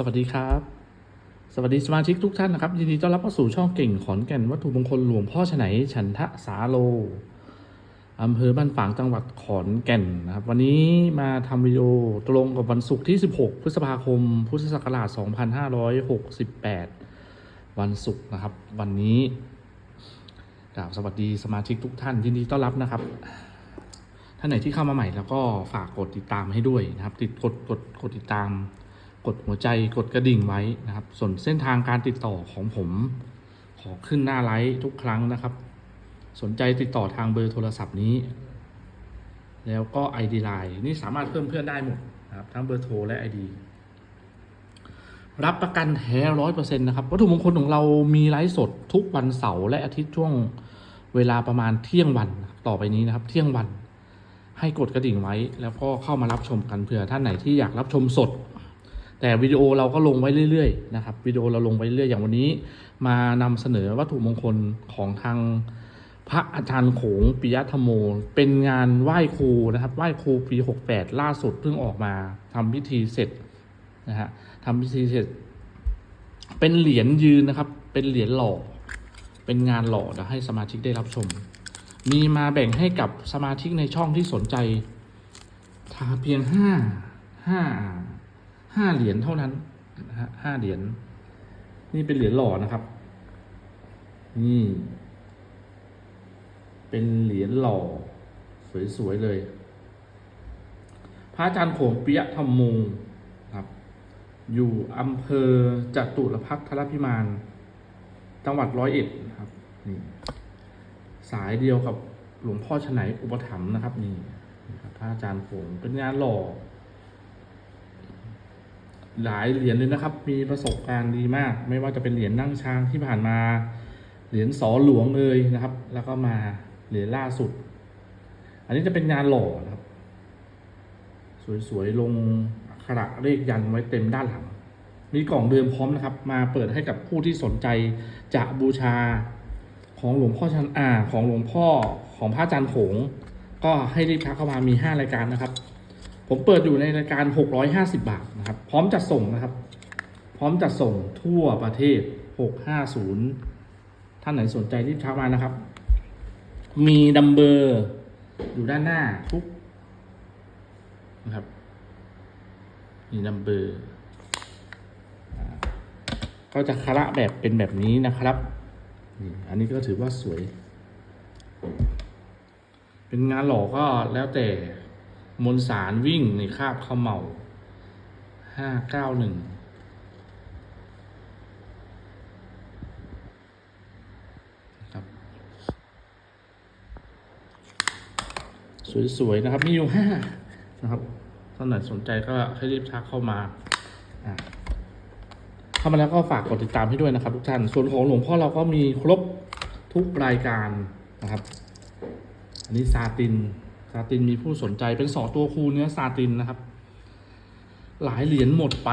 สวัสดีครับ สวัสดีสมาชิกทุกท่านนะครับ ยินดีต้อนรับเข้าสู่ช่องเก่งขอนแก่นวัตถุมงคลหลวงพ่อฉไหนฉันทะสาโลอำเภอบ้านฝางจังหวัดขอนแก่นนะครับ วันนี้มาทำวิดีโอตรงกับวันศุกร์ที่ 16 พฤษภาคม พุทธศักราช 2568 วันศุกร์นะครับ วันนี้กราบสวัสดีสมาชิกทุกท่าน ยินดีต้อนรับนะครับท่านไหนที่เข้ามาใหม่แล้วก็ฝากกดติดตามให้ด้วยนะครับ ติดกดกดกดติดตาม กดหัวใจกดกระดิ่งไว้นะครับ ส่วนเส้นทางการติดต่อของผม ขอขึ้นหน้าไลฟ์ทุกครั้งนะครับ สนใจติดต่อทางเบอร์โทรศัพท์นี้ แล้วก็ ID Line นี่สามารถเพิ่มเพื่อนได้หมดนะครับทั้งเบอร์โทรและ ID รับประกันแท้ร้อยเปอร์เซ็นต์นะครับ วัตถุมงคลของเรามีไลฟ์สดทุกวันเสาร์และอาทิตย์ช่วงเวลาประมาณเที่ยงวันต่อไปนี้นะครับ เที่ยงวันให้กดกระดิ่งไว้ แล้วก็เข้ามารับชมกันเผื่อท่านไหนที่อยากรับชมสด แต่วิดีโอเราก็ลงไว้เรื่อยๆนะครับวิดีโอเราลงไว้เรื่อยอย่างวันนี้ มานำเสนอวัตถุมงคลของทางพระอาจารย์โขงปิยธรรมโม เป็นงานไหว้ครูนะครับไหว้ครูปี 68 ล่าสุดเพิ่งออกมาทำพิธีเสร็จนะฮะทำพิธีเสร็จ เป็นเหรียญยืนนะครับ เป็นเหรียญหล่อเป็นงานหล่อเดี๋ยวให้สมาชิกได้รับชม มีมาแบ่งให้กับสมาชิกในช่องที่สนใจทาเพียงห้าห้า ห้าเหรียญเท่านั้นห้าเหรียญนี่เป็นเหรียญหล่อนะครับ นี่ เป็นเหรียญหล่อ สวย ๆ เลย พระอาจารย์โขงปิยธรรมโมครับ อยู่อำเภอจตุรพักษ์ทรพิมาน จังหวัดร้อยเอ็ดนะครับนี่สายเดียวกับหลวงพ่อฉไหนอุปถัมภ์นะครับ นี่พระอาจารย์โขงเป็นงานหล่อ หลายเหรียญเลยนะครับ มีประสบการณ์ดีมาก ไม่ว่าจะเป็นเหรียญนั่งช้างที่ผ่านมา เหรียญสอหลวงเลยนะครับ แล้วก็มาเหรียญล่าสุด อันนี้จะเป็นงานหล่อนะครับ สวยๆลงอักขระเลขยันไว้เต็มด้านหลัง มีกล่องเดิมพร้อมนะครับ มาเปิดให้กับผู้ที่สนใจจะบูชาของหลวงพ่อชันอาของหลวงพ่อของพระอาจารย์โขงก็ให้รีบทักเข้ามามี 5 รายการนะครับ ผมเปิดอยู่ในรายการ 650 บาทนะครับ พร้อมจัดส่งนะครับ พร้อมจัดส่งทั่วประเทศ 650 ท่านไหนสนใจรีบทักมานะครับ มีดัมเบอร์อยู่ด้านหน้าทุกนะครับ มีดัมเบอร์ก็จะคระแบบเป็นแบบนี้นะครับนี่อันนี้ก็ถือว่าสวย เป็นงานหล่อก็แล้วแต่ มนสารวิ่งในคาบเข้าเมาห้าเก้าหนึ่งครับ สวย ๆ นะครับ มีอยู่ห้านะครับท่านไหนสนใจก็ให้รีบทักเข้ามาอ่าเข้ามาแล้วก็ฝากกดติดตามให้ด้วยนะครับ ทุกท่าน ส่วนของหลวงพ่อเราก็มีครบทุกรายการนะครับ อันนี้ซาติน ซาตินมีผู้สนใจเป็นสอตัวคูเนื้อซาตินนะครับ หลายเหรียญหมดไป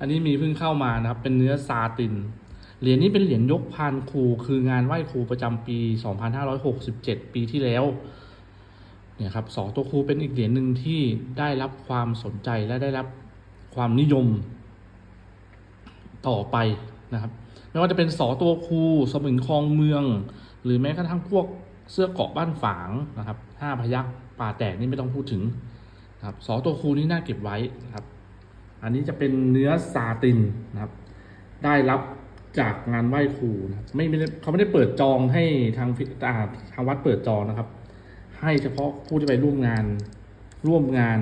อันนี้มีเพิ่งเข้ามานะครับ เป็นเนื้อซาติน เหรียญนี้เป็นเหรียญยกพานครูคืองานไหว้ครูประจำปี 2567 ปีที่แล้วเนี่ยครับสอตัวครูเป็นอีกเหรียญหนึ่งที่ได้รับความสนใจและได้รับความนิยมต่อไปนะครับ ไม่ว่าจะเป็นสอตัวครูสมิงคลองเมือง หรือแม้กระทั่งพวกเสื้อเกาะบ้านฝางนะครับ ห้าพยักป่าแตกนี่ไม่ต้องพูดถึงครับสอตัวคูนี่น่าเก็บไว้นะครับ อันนี้จะเป็นเนื้อซาตินนะครับ ได้รับจากงานไหว้ครูนะครับไม่ไม่ได้เขาไม่ได้เปิดจองให้ทางฟิอ่าทางวัดเปิดจองนะครับ ให้เฉพาะผู้ที่ไปร่วมงานร่วมงาน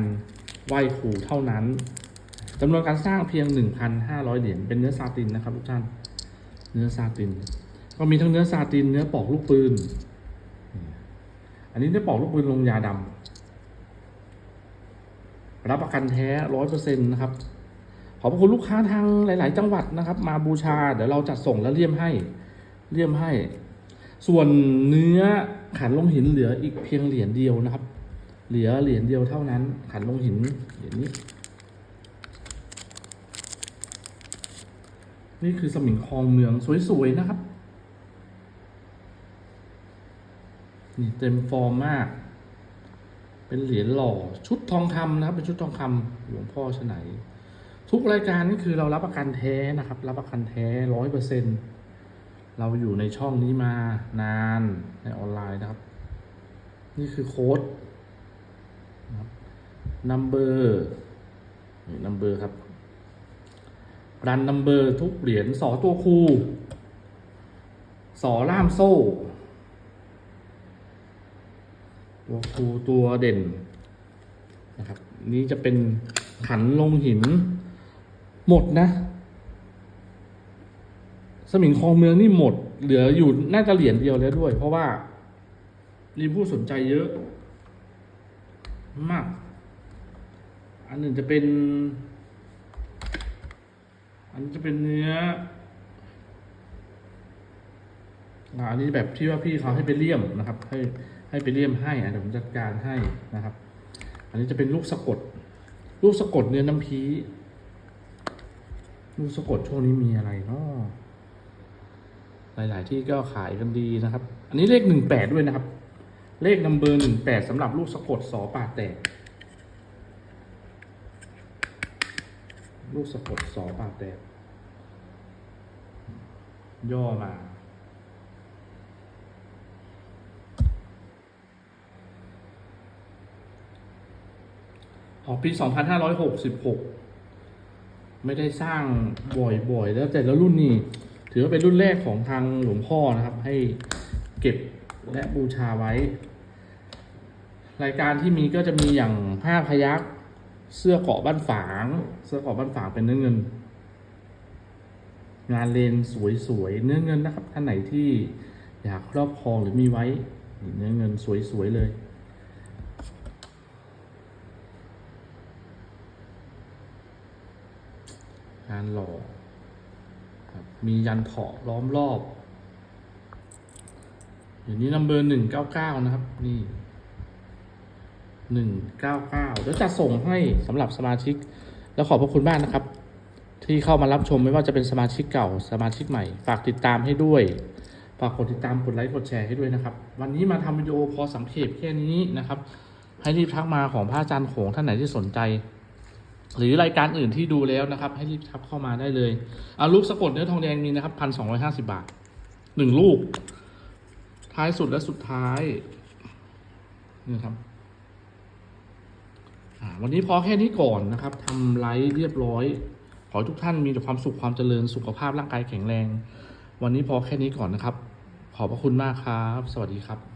ไหว้ครูเท่านั้นจำนวนการสร้างเพียง 1,500 เหรียญเป็นเนื้อซาตินนะครับทุกท่าน เนื้อซาติน ก็มีทั้งเนื้อซาติน เนื้อปอกลูกปืน อันนี้เนื้ปอกลูกปืนลงยาดำรับประกันแท้ร้อยเปอร์เซ็นต์นะครับ ขอบคุณลูกค้าทางหลาย ๆ จังหวัดนะครับ มาบูชา เดี๋ยวเราจัดส่งและเลี่ยมให้เลี่ยมให้ ส่วนเนื้อขันลงหินเหลืออีกเพียงเหรียญเดียวนะครับ เหลือเหรียญเดียวเท่านั้น ขันลงหินเหรียญนี้ นี่คือสมิงคลองเมืองสวย ๆ นะครับ นี่เต็มฟอร์มมาก เป็นเหรียญหล่อชุดทองคำนะครับ เป็นชุดทองคำหลวงพ่อชไหน ทุกรายการนี่คือเรารับประกันแท้นะครับ รับประกันแท้ร้อยเปอร์เซ็นเราอยู่ในช่องนี้มานานในออนไลน์นะครับ นี่คือโค้ดนะครับ number นี่ number ครับรัน number ทุกเหรียญสอตัวคูสอล่ามโซ่ ตัวคูตัวเด่นนะครับ นี่จะเป็นขันลงหิน หมดนะ สมิงคลองเมืองนี่หมด เหลืออยู่น่าจะเหรียญเดียวแล้วด้วย เพราะว่ามีผู้สนใจเยอะ มาก อันหนึ่งจะเป็น อันนี้จะเป็นเนื้ออันนี้แบบที่ว่าพี่เขาให้ไปเลี่ยมนะครับ ให้ ให้ไปเลี่ยมให้อะเดี๋ยวผมจัดการให้นะครับ อันนี้จะเป็นลูกสะกด ลูกสะกดเนื้อน้ำพีลูกสะกดช่วงนี้มีอะไรเนาะหลาย ๆ ที่ก็ขายกันดีนะครับ อันนี้เลขหนึ่งแปดด้วยนะครับ เลขนัมเบอร์หนึ่งแปดสำหรับลูกสะกดสอปาแตก ลูกสะกดสอปาแตก ย่อมา ออกปี 2566 ไม่ได้สร้างบ่อยๆ แล้วแต่และรุ่นนี่ถือว่าเป็นรุ่นแรกของทางหลวงพ่อนะครับ ให้เก็บและบูชาไว้ รายการที่มีก็จะมีอย่างผ้าพยักเสื้อเกาะบ้านฝาง เสื้อเกาะบ้านฝางเป็นเนื้อเงิน งานเลนสวยๆ เนื้อเงินนะครับท่านไหนที่อยากครอบครองหรือมีไว้ เนื้อเงินสวยๆเลย งานหล่อมียันเถาะล้อมรอบอย่างนี้นัมเบอร์หนึ่งเก้าเก้านะครับ นี่หนึ่งเก้าเก้าเดี๋ยวจะส่งให้สำหรับสมาชิก แล้วขอบพระคุณมากนะครับ ที่เข้ามารับชมไม่ว่าจะเป็นสมาชิกเก่าสมาชิกใหม่ ฝากติดตามให้ด้วยฝากกดติดตามกดไลค์กดแชร์ให้ด้วยนะครับ วันนี้มาทำวิดีโอพอสังเขปแค่นี้นะครับ ให้รีบทักมาของพระอาจารย์โขงท่านไหนที่สนใจ หรือรายการอื่นที่ดูแล้วนะครับ ให้รีบทักเข้ามาได้เลยเอาลูกสะกดเนื้อทองแดงมีนะครับพันสองร้อยห้าสิบาทหนึ่งลูก ท้ายสุดและสุดท้ายนี่ครับวันนี้พอแค่นี้ก่อนนะครับทำไลฟ์เรียบร้อย ขอให้ทุกท่านมีแต่ความสุขความเจริญสุขภาพร่างกายแข็งแรง วันนี้พอแค่นี้ก่อนนะครับ ขอบพระคุณมากครับ สวัสดีครับ